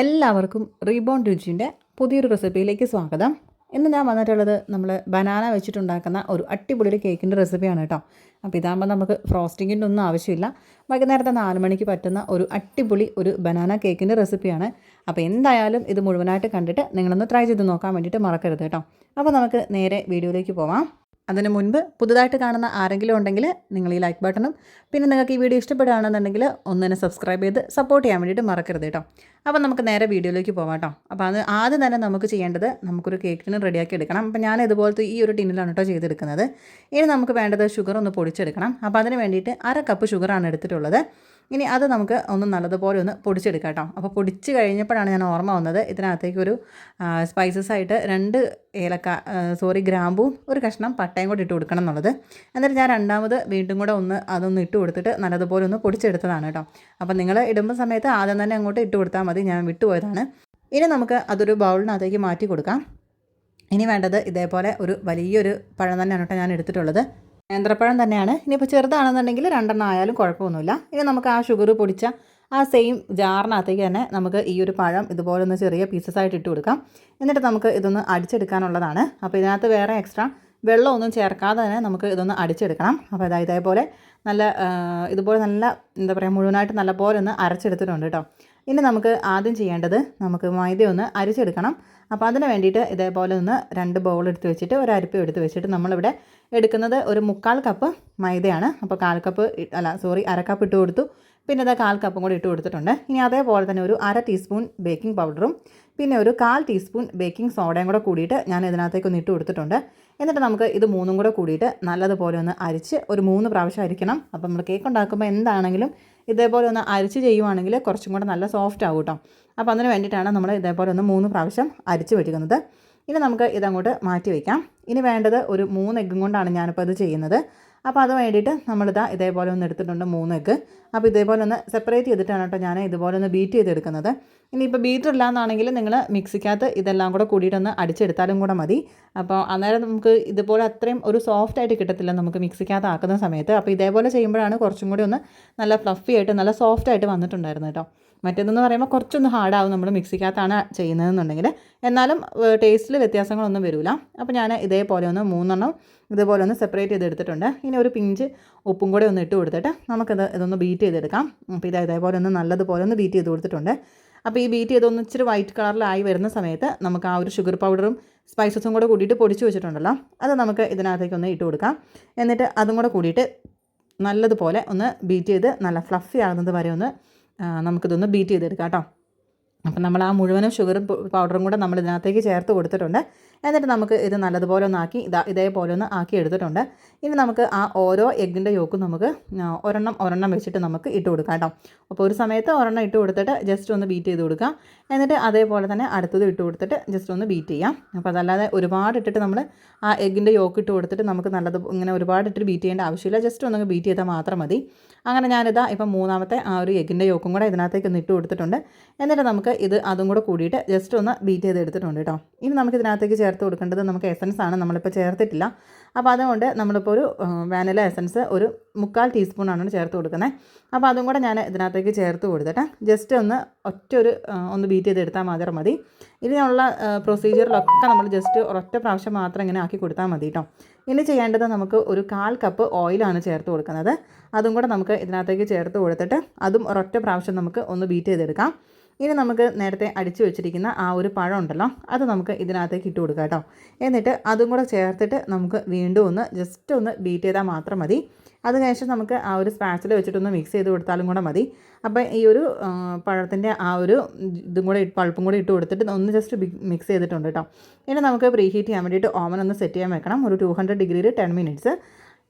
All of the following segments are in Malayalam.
എല്ലാവർക്കും റീബോൺ രുചിന്റെ പുതിയൊരു റെസിപ്പിയിലേക്ക് സ്വാഗതം. ഇന്ന് ഞാൻ വന്നിട്ടുള്ളത് നമ്മൾ ബനാന വെച്ചിട്ടുണ്ടാക്കുന്ന ഒരു അടിപൊളി ഒരു കേക്കിന്റെ റെസിപ്പിയാണ് കേട്ടോ അപ്പോൾ ഇതാകുമ്പോൾ നമുക്ക് ഫ്രോസ്റ്റിങ്ങിന്റെ ഒന്നും ആവശ്യമില്ല. വൈകുന്നേരത്തെ നാല് മണിക്ക് പറ്റുന്ന ഒരു അടിപൊളി ഒരു ബനാന കേക്കിന്റെ റെസിപ്പിയാണ് അപ്പോൾ എന്തായാലും ഇത് മുഴുവനായിട്ട് കണ്ടിട്ട് നിങ്ങളൊന്ന് ട്രൈ ചെയ്ത് നോക്കാൻ വേണ്ടിയിട്ട് മറക്കരുത് കേട്ടോ അപ്പോൾ നമുക്ക് നേരെ വീഡിയോയിലേക്ക് പോവാം. അതിന് മുൻപ് പുതുതായിട്ട് കാണുന്ന ആരെങ്കിലും ഉണ്ടെങ്കിൽ നിങ്ങൾ ഈ ലൈക്ക് ബട്ടണും പിന്നെ നിങ്ങൾക്ക് ഈ വീഡിയോ ഇഷ്ടപ്പെടുകയാണെന്നുണ്ടെങ്കിൽ ഒന്നിനെ സബ്സ്ക്രൈബ് ചെയ്ത് സപ്പോർട്ട് ചെയ്യാൻ വേണ്ടിയിട്ട് മറക്കരുത് കേട്ടോ. അപ്പോൾ നമുക്ക് നേരെ വീഡിയോയിലേക്ക് പോകാം കേട്ടോ. അപ്പോൾ അത് ആദ്യം തന്നെ നമുക്ക് ചെയ്യേണ്ടത് നമുക്കൊരു കേക്ക് ടിന് റെഡിയാക്കി എടുക്കണം. അപ്പോൾ ഞാൻ ഇതുപോലത്തെ ഈ ഒരു ടിന്നിലാണ് കേട്ടോ ചെയ്തെടുക്കുന്നത്. ഇനി നമുക്ക് വേണ്ടത് ഷുഗർ ഒന്ന് പൊടിച്ചെടുക്കണം. അപ്പോൾ അതിന് വേണ്ടിയിട്ട് അര കപ്പ് ഷുഗറാണ് എടുത്തിട്ടുള്ളത്. ഇനി അത് നമുക്ക് ഒന്ന് നല്ലതുപോലെ ഒന്ന് പൊടിച്ചെടുക്കാം കേട്ടോ. അപ്പോൾ പൊടിച്ച് കഴിഞ്ഞപ്പോഴാണ് ഞാൻ ഓർമ്മ വന്നത് ഇതിനകത്തേക്ക് ഒരു സ്പൈസസ് ആയിട്ട് രണ്ട് ഏലക്ക സോറി ഗ്രാമ്പും ഒരു കഷ്ണം പട്ടയും കൂടി ഇട്ട് കൊടുക്കണം എന്നുള്ളത്. എന്നിട്ട് ഞാൻ രണ്ടാമത് വീണ്ടും കൂടെ ഒന്ന് അതൊന്ന് ഇട്ട് കൊടുത്തിട്ട് നല്ലതുപോലെ ഒന്ന് പൊടിച്ചെടുത്തതാണ് കേട്ടോ. അപ്പോൾ നിങ്ങൾ ഇടുമ്പോൾ സമയത്ത് ആദ്യം തന്നെ അങ്ങോട്ട് ഇട്ട് കൊടുത്താൽ മതി. ഞാൻ വിട്ടുപോയതാണ്. ഇനി നമുക്ക് അതൊരു ബൗളിനകത്തേക്ക് മാറ്റി കൊടുക്കാം. ഇനി വേണ്ടത് ഇതേപോലെ ഒരു വലിയൊരു പഴം തന്നെയാണ് കേട്ടോ ഞാൻ എടുത്തിട്ടുള്ളത്. നേന്ത്രപ്പഴം തന്നെയാണ്. ഇനിയിപ്പോൾ ചെറുതാണെന്നുണ്ടെങ്കിൽ രണ്ടെണ്ണം ആയാലും കുഴപ്പമൊന്നുമില്ല. ഇനി നമുക്ക് ആ ഷുഗർ പൊടിച്ച ആ സെയിം ജാറിനകത്തേക്ക് തന്നെ നമുക്ക് ഈ ഒരു പഴം ഇതുപോലെ ഒന്ന് ചെറിയ പീസസ് ആയിട്ട് ഇട്ട് കൊടുക്കാം. എന്നിട്ട് നമുക്ക് ഇതൊന്ന് അടിച്ചെടുക്കാനുള്ളതാണ്. അപ്പോൾ ഇതിനകത്ത് വേറെ എക്സ്ട്രാ വെള്ളമൊന്നും ചേർക്കാതെ തന്നെ നമുക്ക് ഇതൊന്ന് അടിച്ചെടുക്കണം. അപ്പോൾ ഇതാ ഇതേപോലെ നല്ല ഇതുപോലെ നല്ല എന്താ പറയുക മുഴുവനായിട്ട് നല്ല പോലെ ഒന്ന് അരച്ചെടുത്തിട്ടുണ്ട് കേട്ടോ. ഇനി നമുക്ക് ആദ്യം ചെയ്യേണ്ടത് നമുക്ക് മൈദ ഒന്ന് അരിച്ചെടുക്കണം. അപ്പോൾ അതിന് വേണ്ടിയിട്ട് ഇതേപോലെ ഒന്ന് രണ്ട് ബൗൾ എടുത്ത് വെച്ചിട്ട് ഒരു അരിപ്പ് എടുത്ത് വെച്ചിട്ട് നമ്മളിവിടെ എടുക്കുന്നത് ഒരു മുക്കാൽ കപ്പ് മൈദയാണ്. അപ്പോൾ കാൽ കപ്പ് അല്ല സോറി അര കപ്പ് ഇട്ട് കൊടുത്തു. പിന്നെ അത് കാൽ കപ്പും കൂടി ഇട്ട് കൊടുത്തിട്ടുണ്ട്. ഇനി അതേപോലെ തന്നെ ഒരു അര ടീസ്പൂൺ ബേക്കിംഗ് പൗഡറും പിന്നെ ഒരു കാൽ ടീസ്പൂൺ ബേക്കിംഗ് സോഡയും കൂടെ കൂടിയിട്ട് ഞാൻ ഇതിനകത്തേക്ക് ഒന്ന് ഇട്ട് കൊടുത്തിട്ടുണ്ട്. എന്നിട്ട് നമുക്ക് ഇത് മൂന്നും കൂടെ കൂടിയിട്ട് നല്ലതുപോലെ ഒന്ന് അരിച്ച് ഒരു മൂന്ന് പ്രാവശ്യം അരിക്കണം. അപ്പോൾ നമ്മൾ കേക്ക് ഉണ്ടാക്കുമ്പോൾ എന്താണെങ്കിലും ഇതേപോലെ ഒന്ന് അരിച്ച് ചെയ്യുവാണെങ്കിൽ കുറച്ചും കൂടെ നല്ല സോഫ്റ്റ് ആവും കേട്ടോ. അപ്പോൾ അതിന് വേണ്ടിയിട്ടാണ് നമ്മൾ ഇതേപോലെ ഒന്ന് മൂന്ന് പ്രാവശ്യം അരിച്ച് വെക്കുന്നത് ഇനി നമുക്ക് ഇതങ്ങോട്ട് മാറ്റി വയ്ക്കാം ഇനി വേണ്ടത് ഒരു മൂന്ന് എഗ്ഗും കൊണ്ടാണ് ഞാനിപ്പോൾ ഇത് ചെയ്യുന്നത്. അപ്പോൾ അത് വേണ്ടിയിട്ട് നമ്മളിതാ ഇതേപോലെ ഒന്ന് എടുത്തിട്ടുണ്ട് മൂന്ന് എഗ്ഗ് അപ്പോൾ ഇതേപോലെ ഒന്ന് സെപ്പറേറ്റ് ചെയ്തിട്ടാണ് കേട്ടോ ഞാൻ ഇതുപോലെ ഒന്ന് ബീറ്റ് ചെയ്തെടുക്കുന്നത്. ഇനിയിപ്പോൾ ബീറ്റർ ഇല്ലാന്നാണെങ്കിൽ നിങ്ങൾ മിക്സിക്കകത്ത് ഇതെല്ലാം കൂടെ കൂടിയിട്ടൊന്ന് അടിച്ചെടുത്താലും കൂടെ മതി. അപ്പോൾ അന്നേരം നമുക്ക് ഇതുപോലെ അത്രയും ഒരു സോഫ്റ്റ് ആയിട്ട് കിട്ടത്തില്ല നമുക്ക് മിക്സിക്കകത്ത് ആക്കുന്ന സമയത്ത്. അപ്പോൾ ഇതേപോലെ ചെയ്യുമ്പോഴാണ് കുറച്ചും കൂടി ഒന്ന് നല്ല ഫ്ലഫി ആയിട്ട് നല്ല സോഫ്റ്റ് ആയിട്ട് വന്നിട്ടുണ്ടായിരുന്നു കേട്ടോ. മറ്റേതെന്ന് പറയുമ്പോൾ കുറച്ചൊന്ന് ഹാർഡാവും നമ്മൾ മിക്സിക്കകത്താണ് ചെയ്യുന്നതെന്നുണ്ടെങ്കിൽ. എന്നാലും ടേസ്റ്റിൽ വ്യത്യാസങ്ങളൊന്നും വരില്ല അപ്പോൾ ഞാൻ ഇതേപോലെ ഒന്ന് മൂന്നെണ്ണം ഇതേപോലെ ഒന്ന് സെപ്പറേറ്റ് ചെയ്തെടുത്തിട്ടുണ്ട്. ഇനി ഒരു പിഞ്ച് ഉപ്പും കൂടെ ഒന്ന് ഇട്ട് കൊടുത്തിട്ട് നമുക്കത് ഇതൊന്ന് ബീറ്റ് ചെയ്തെടുക്കാം. അപ്പോൾ ഇത് ഇതേപോലെ ഒന്ന് നല്ലതുപോലെ ഒന്ന് ബീറ്റ് ചെയ്ത് കൊടുത്തിട്ടുണ്ട്. അപ്പോൾ ഈ ബീറ്റ് ചെയ്തൊന്ന് ഇച്ചിരി വൈറ്റ് കളറിലായി വരുന്ന സമയത്ത് നമുക്ക് ആ ഒരു ഷുഗർ പൗഡറും സ്പൈസസും കൂടെ കൂടിയിട്ട് പൊടിച്ച് വെച്ചിട്ടുണ്ടല്ലോ. അത് നമുക്ക് ഇതിനകത്തേക്ക് ഒന്ന് ഇട്ട് കൊടുക്കാം. എന്നിട്ട് അതും കൂടെ കൂടിയിട്ട് നല്ലതുപോലെ ഒന്ന് ബീറ്റ് ചെയ്ത് നല്ല ഫ്ലഫി ആകുന്നത് വരെ ഒന്ന് നമുക്കിതൊന്ന് ബീറ്റ് ചെയ്തെടുക്കാം കേട്ടോ. അപ്പം നമ്മൾ ആ മുഴുവനും ഷുഗർ പൗഡറും കൂടെ നമ്മൾ ഇതിനകത്തേക്ക് ചേർത്ത് കൊടുത്തിട്ടുണ്ട്. എന്നിട്ട് നമുക്ക് ഇത് നല്ലതുപോലെ ഒന്ന് ആക്കി ഇതാ ഇതേപോലെ ഒന്ന് ആക്കി എടുത്തിട്ടുണ്ട്. ഇനി നമുക്ക് ആ ഓരോ എഗ്ഗിന്റെ യോക്കും നമുക്ക് ഒരെണ്ണം ഒരെണ്ണം വെച്ചിട്ട് നമുക്ക് ഇട്ട് കൊടുക്കാം കേട്ടോ. അപ്പോൾ ഒരു സമയത്ത് ഒരെണ്ണം ഇട്ട് കൊടുത്തിട്ട് ജസ്റ്റ് ഒന്ന് ബീറ്റ് ചെയ്ത് കൊടുക്കാം. എന്നിട്ട് അതേപോലെ തന്നെ അടുത്തത് ഇട്ട് കൊടുത്തിട്ട് ജസ്റ്റ് ഒന്ന് ബീറ്റ് ചെയ്യാം. അപ്പോൾ അതല്ലാതെ ഒരുപാട് ഇട്ടിട്ട് നമ്മൾ ആ എഗ്ഗിന്റെ യോക്ക് ഇട്ട് കൊടുത്തിട്ട് നമുക്ക് നല്ലത് ഇങ്ങനെ ഒരുപാട് ഇട്ടിട്ട് ബീറ്റ് ചെയ്യേണ്ട ആവശ്യമില്ല. ജസ്റ്റ് ഒന്ന് ബീറ്റ് ചെയ്താൽ മാത്രം മതി. അങ്ങനെ ഞാനിതാ ഇപ്പം മൂന്നാമത്തെ ആ ഒരു എഗ്ഗിന്റെ യോക്കും കൂടെ ഇതിനകത്തേക്ക് ഒന്ന് ഇട്ട് കൊടുത്തിട്ടുണ്ട്. എന്നിട്ട് നമുക്ക് ഇത് അതും കൂടെ കൂടിയിട്ട് ജസ്റ്റ് ഒന്ന് ബീറ്റ് ചെയ്ത് എടുത്തിട്ടുണ്ട് കേട്ടോ. ഇനി നമുക്ക് ഇതിനകത്തേക്ക് ചേർത്ത് കൊടുക്കേണ്ടത് നമുക്ക് എസൻസ് ആണ്. നമ്മളിപ്പോൾ ചേർത്തിട്ടില്ല. അപ്പോൾ അതുകൊണ്ട് നമ്മളിപ്പോൾ ഒരു വാനില എസൻസ് ഒരു മുക്കാൽ ടീസ്പൂണാണ് ചേർത്ത് കൊടുക്കുന്നത് അപ്പോൾ അതും കൂടെ ഞാൻ ഇതിനകത്തേക്ക് ചേർത്ത് കൊടുത്തിട്ട്. ജസ്റ്റ് ഒന്ന് ഒറ്റ ഒരു ഒന്ന് ബീറ്റ് ചെയ്ത് എടുത്താൽ മാത്രം മതി. ഇതിനുള്ള പ്രൊസീജിയറിലൊക്കെ നമ്മൾ ജസ്റ്റ് ഒരൊറ്റ പ്രാവശ്യം മാത്രം ഇങ്ങനെ ആക്കി കൊടുത്താൽ മതി കേട്ടോ ഇനി ചെയ്യേണ്ടത് നമുക്ക് ഒരു കാൽ കപ്പ് ഓയിലാണ് ചേർത്ത് കൊടുക്കുന്നത്. അതും കൂടെ നമുക്ക് ഇതിനകത്തേക്ക് ചേർത്ത് കൊടുത്തിട്ട് അതും ഒരൊറ്റ പ്രാവശ്യം നമുക്ക് ഒന്ന് ബീറ്റ് ചെയ്തെടുക്കാം. ഇനി നമുക്ക് നേരത്തെ അടിച്ചു വെച്ചിരിക്കുന്ന ആ ഒരു പഴം ഉണ്ടല്ലോ അത് നമുക്ക് ഇതിനകത്തേക്ക് ഇട്ട് കൊടുക്കാം കേട്ടോ. എന്നിട്ട് അതും കൂടെ ചേർത്തിട്ട് നമുക്ക് വീണ്ടും ഒന്ന് ജസ്റ്റ് ഒന്ന് ബീറ്റ് ചെയ്താൽ മാത്രം മതി. അത് ശേഷം നമുക്ക് ആ ഒരു സ്പാച്ചിൽ വെച്ചിട്ടൊന്ന് മിക്സ് ചെയ്ത് കൊടുത്താലും കൂടെ മതി. അപ്പോൾ ഈ ഒരു പഴത്തിന്റെ ആ ഒരു ഇതും കൂടെ പൾപ്പും കൂടി ഇട്ട് കൊടുത്തിട്ട് ഒന്ന് ജസ്റ്റ് മിക്സ് ചെയ്തിട്ടുണ്ട് കേട്ടോ. ഇനി നമുക്ക് പ്രീഹീറ്റ് ചെയ്യാൻ വേണ്ടിയിട്ട് ഓവൻ ഒന്ന് സെറ്റ് ചെയ്യാൻ വെക്കണം. ഒരു ടു ഹൺഡ്രഡ് ഡിഗ്രിയിൽ ടെൻ മിനിറ്റ്സ്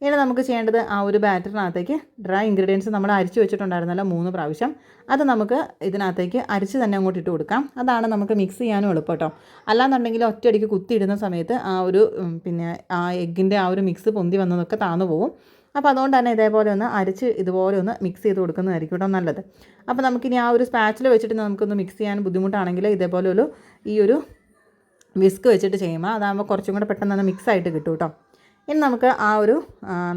ഇനി നമുക്ക് ചെയ്യേണ്ടത് ആ ഒരു ബാറ്ററിനകത്തേക്ക് ഡ്രൈ ഇൻഗ്രീഡിയൻസ് നമ്മൾ അരിച്ച് വെച്ചിട്ടുണ്ടായിരുന്നല്ലോ മൂന്ന് പ്രാവശ്യം. അത് നമുക്ക് ഇതിനകത്തേക്ക് അരിച്ച് തന്നെ അങ്ങോട്ട് ഇട്ട് കൊടുക്കാം. അതാണ് നമുക്ക് മിക്സ് ചെയ്യാനും എളുപ്പം കേട്ടോ അല്ലാന്നുണ്ടെങ്കിൽ ഒറ്റയടിക്ക് കുത്തിയിടുന്ന സമയത്ത് ആ ഒരു പിന്നെ ആ എഗ്ഗിന്റെ ആ ഒരു മിക്സ് പൊന്തി വന്നതൊക്കെ താന്നു പോകും അപ്പോൾ അതുകൊണ്ട് തന്നെ ഇതേപോലെ ഒന്ന് അരിച്ച് ഇതുപോലെ ഒന്ന് മിക്സ് ചെയ്ത് കൊടുക്കുന്നതായിരിക്കും കേട്ടോ നല്ലത്. അപ്പോൾ നമുക്കിനി ആ ഒരു സ്പാച്ചിൽ വെച്ചിട്ട് നമുക്കൊന്ന് മിക്സ് ചെയ്യാൻ ബുദ്ധിമുട്ടാണെങ്കിൽ ഇതേപോലെ ഒരു ഈ ഒരു വിസ്ക് വെച്ചിട്ട് ചെയ്യുമ്പോൾ അതാകുമ്പോൾ കുറച്ചും കൂടെ പെട്ടെന്ന് മിക്സ് ആയിട്ട് കിട്ടും കേട്ടോ ഇനി നമുക്ക് ആ ഒരു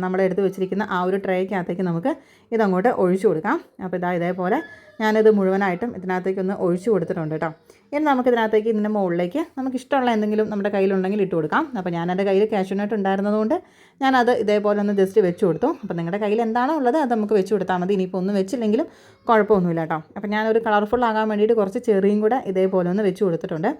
നമ്മൾ എടുത്ത് വെച്ചിരിക്കുന്ന ആ ഒരു ട്രേക്കകത്തേക്ക് നമുക്ക് ഇതങ്ങോട്ട് ഒഴിച്ചു കൊടുക്കാം. അപ്പോൾ ഇതാ ഇതേപോലെ ഞാനിത് മുഴുവനായിട്ടും ഇതിനകത്തേക്കൊന്ന് ഒഴിച്ചു കൊടുത്തിട്ടുണ്ട് കേട്ടോ. ഇനി നമുക്ക് ഇതിനകത്തേക്ക് ഇതിന്റെ മുകളിലേക്ക് നമുക്ക് ഇഷ്ടമുള്ള എന്തെങ്കിലും നമ്മുടെ കയ്യിലുണ്ടെങ്കിൽ ഇട്ട് കൊടുക്കാം. അപ്പോൾ ഞാൻ എന്റെ കയ്യിൽ കാഷ്യൂനട്ട് ഉണ്ടായിരുന്നതുകൊണ്ട് ഞാനത് ഇതേപോലെ ഒന്ന് ജസ്റ്റ് വെച്ച് കൊടുത്തു. അപ്പോൾ നിങ്ങളുടെ കയ്യിൽ എന്താണോ ഉള്ളത് അത് നമുക്ക് വെച്ച് കൊടുത്താൽ മതി. ഇനിയിപ്പോൾ ഒന്നും വെച്ചില്ലെങ്കിലും കുഴപ്പമൊന്നുമില്ല കേട്ടോ. അപ്പോൾ ഞാനൊരു കളർഫുൾ ആകാൻ വേണ്ടിയിട്ട് കുറച്ച് ചെറിയും കൂടെ ഇതേപോലെ ഒന്ന് വെച്ച് കൊടുത്തിട്ടുണ്ട്.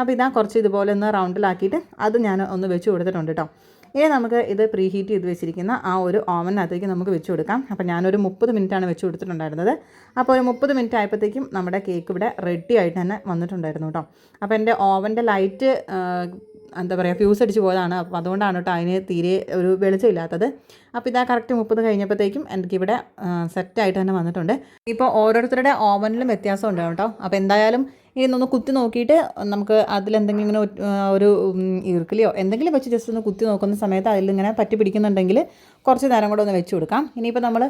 അപ്പോൾ ഇതാ കുറച്ച് ഇതുപോലെ ഒന്ന് റൗണ്ടിലാക്കിയിട്ട് അത് ഞാൻ ഒന്ന് വെച്ച് കൊടുത്തിട്ടുണ്ട് കേട്ടോ. ഇനി നമുക്ക് ഇത് പ്രീ ഹീറ്റ് ചെയ്ത് വെച്ചിരിക്കുന്ന ആ ഒരു ഓവനകത്തേക്ക് നമുക്ക് വെച്ച് കൊടുക്കാം. അപ്പോൾ ഞാനൊരു മുപ്പത് മിനിറ്റാണ് വെച്ച് കൊടുത്തിട്ടുണ്ടായിരുന്നത്. അപ്പോൾ ഒരു മുപ്പത് മിനിറ്റ് ആയപ്പോഴത്തേക്കും നമ്മുടെ കേക്ക് ഇവിടെ റെഡി ആയിട്ട് തന്നെ വന്നിട്ടുണ്ടായിരുന്നു കേട്ടോ അപ്പോൾ എന്റെ ഓവന്റെ ലൈറ്റ് എന്താ പറയുക ഫ്യൂസ് അടിച്ച് പോയതാണ്. അപ്പോൾ അതുകൊണ്ടാണ് കേട്ടോ അതിന് തീരെ ഒരു വെളിച്ചമില്ലാത്തത് അപ്പോൾ ഇതാ കറക്റ്റ് മുപ്പത് കഴിഞ്ഞപ്പോഴത്തേക്കും എനിക്കിവിടെ സെറ്റായിട്ട് തന്നെ വന്നിട്ടുണ്ട്. ഇപ്പോൾ ഓരോരുത്തരുടെ ഓവനിലും വ്യത്യാസം ഉണ്ട് കേട്ടോ. അപ്പോൾ എന്തായാലും ഇനി ഒന്ന് കുത്തി നോക്കിയിട്ട് നമുക്ക് അതിലെന്തെങ്കിലും ഇങ്ങനെ ഒരു ഈർക്കിലെയോ എന്തെങ്കിലും വെച്ച് ജസ്റ്റ് ഒന്ന് കുത്തി നോക്കുന്ന സമയത്ത് അതിലിങ്ങനെ പറ്റി പിടിക്കുന്നുണ്ടെങ്കിൽ കുറച്ച് നേരം കൂടെ ഒന്ന് വെച്ച് കൊടുക്കാം. ഇനിയിപ്പോൾ നമ്മൾ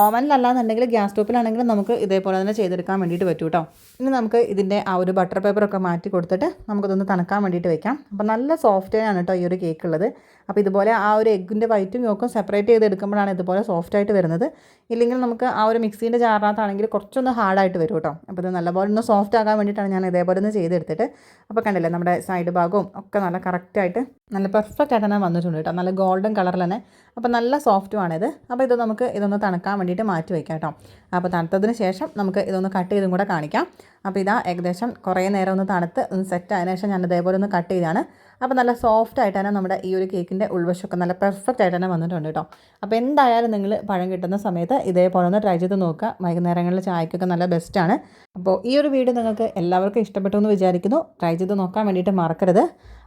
ഓവനിലല്ലാന്നുണ്ടെങ്കിൽ ഗ്യാസ് സ്റ്റോപ്പിലാണെങ്കിലും നമുക്ക് ഇതേപോലെ തന്നെ ചെയ്തെടുക്കാൻ വേണ്ടിയിട്ട് പറ്റും കേട്ടോ ഇനി നമുക്ക് ഇതിന്റെ ആ ഒരു ബട്ടർ പേപ്പറൊക്കെ മാറ്റി കൊടുത്തിട്ട് നമുക്കിതൊന്ന് തണുക്കാൻ വേണ്ടിയിട്ട് വെക്കാം. അപ്പോൾ നല്ല സോഫ്റ്റ് ആണ് കേട്ടോ ഈ ഒരു കേക്ക് ഉള്ളത്. അപ്പോൾ ഇതുപോലെ ആ ഒരു എഗ്ഗിന്റെ വൈറ്റും യോക്കും സെപ്പറേറ്റ് ചെയ്ത് എടുക്കുമ്പോഴാണ് ഇതുപോലെ സോഫ്റ്റ് ആയിട്ട് വരുന്നത്. ഇല്ലെങ്കിൽ നമുക്ക് ആ ഒരു മിക്സീന്റെ ജാറിനകത്താണെങ്കിൽ കുറച്ചൊന്ന് ഹാർഡായിട്ട് വരും കേട്ടോ അപ്പോൾ ഇത് നല്ലപോലെ ഒന്ന് സോഫ്റ്റ് ആകാൻ വേണ്ടിയിട്ടാണ് ഞാൻ ഇതേപോലെ ഒന്ന് ചെയ്തെടുത്തിട്ട്. അപ്പോൾ കണ്ടില്ലേ നമ്മുടെ സൈഡ് ഭാഗവും ഒക്കെ നല്ല കറക്റ്റായിട്ട് നല്ല പെർഫെക്റ്റ് ആയിട്ട് തന്നെ വന്നിട്ടുണ്ട് കേട്ടോ. നല്ല ഗോൾഡൻ കളറിൽ തന്നെ. അപ്പോൾ നല്ല സോഫ്റ്റുമാണിത് അപ്പോൾ ഇത് നമുക്ക് ഇതൊന്ന് തണുക്കാൻ വേണ്ടിയിട്ട് മാറ്റി വയ്ക്കാം കേട്ടോ. അപ്പോൾ തണുത്തതിന് ശേഷം നമുക്ക് ഇതൊന്ന് കട്ട് ചെയ്തും കൂടെ കാണിക്കാം. അപ്പോൾ ഇതാ ഏകദേശം കുറേ നേരം ഒന്ന് തണുത്ത് ഒന്ന് സെറ്റ് ആയതിനു ശേഷം ഞാൻ ഇതേപോലെ ഒന്ന് കട്ട് ചെയ്താണ്. അപ്പോൾ നല്ല സോഫ്റ്റ് ആയിട്ട് തന്നെ നമ്മുടെ ഈ ഒരു കേക്കിന്റെ ഉൾവശമൊക്കെ നല്ല പെർഫെക്റ്റ് ആയിട്ട് തന്നെ വന്നിട്ടുണ്ട് കേട്ടോ അപ്പോൾ എന്തായാലും നിങ്ങൾ പഴം കിട്ടുന്ന സമയത്ത് ഇതേപോലെ ഒന്ന് ട്രൈ ചെയ്ത് നോക്കുക. വൈകുന്നേരങ്ങളിൽ ചായക്കൊക്കെ നല്ല ബെസ്റ്റാണ് അപ്പോൾ ഈ ഒരു വീഡിയോ നിങ്ങൾക്ക് എല്ലാവർക്കും ഇഷ്ടപ്പെട്ടു എന്ന് വിചാരിക്കുന്നു. ട്രൈ ചെയ്ത് നോക്കാൻ വേണ്ടിയിട്ട് മറക്കരുത്.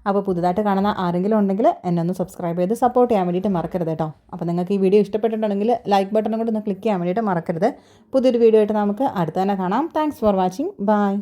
അപ്പോൾ പുതുതായിട്ട് കാണുന്ന ആരെങ്കിലും ഉണ്ടെങ്കിൽ എന്നെ ഒന്ന് സബ്സ്ക്രൈബ് ചെയ്ത് സപ്പോർട്ട് ചെയ്യാൻ വേണ്ടിയിട്ട് മറക്കരുത് കേട്ടോ അപ്പോൾ നിങ്ങൾക്ക് ഈ വീഡിയോ ഇഷ്ടപ്പെട്ടിട്ടുണ്ടെങ്കിൽ ലൈക്ക് ബട്ടണും കൂടി ഒന്ന് ക്ലിക്ക് ചെയ്യാൻ വേണ്ടിയിട്ട് മറക്കരുത്. പുതിയൊരു വീഡിയോ ആയിട്ട് നമുക്ക് അടുത്ത് തന്നെ കാണാം. Thanks for watching bye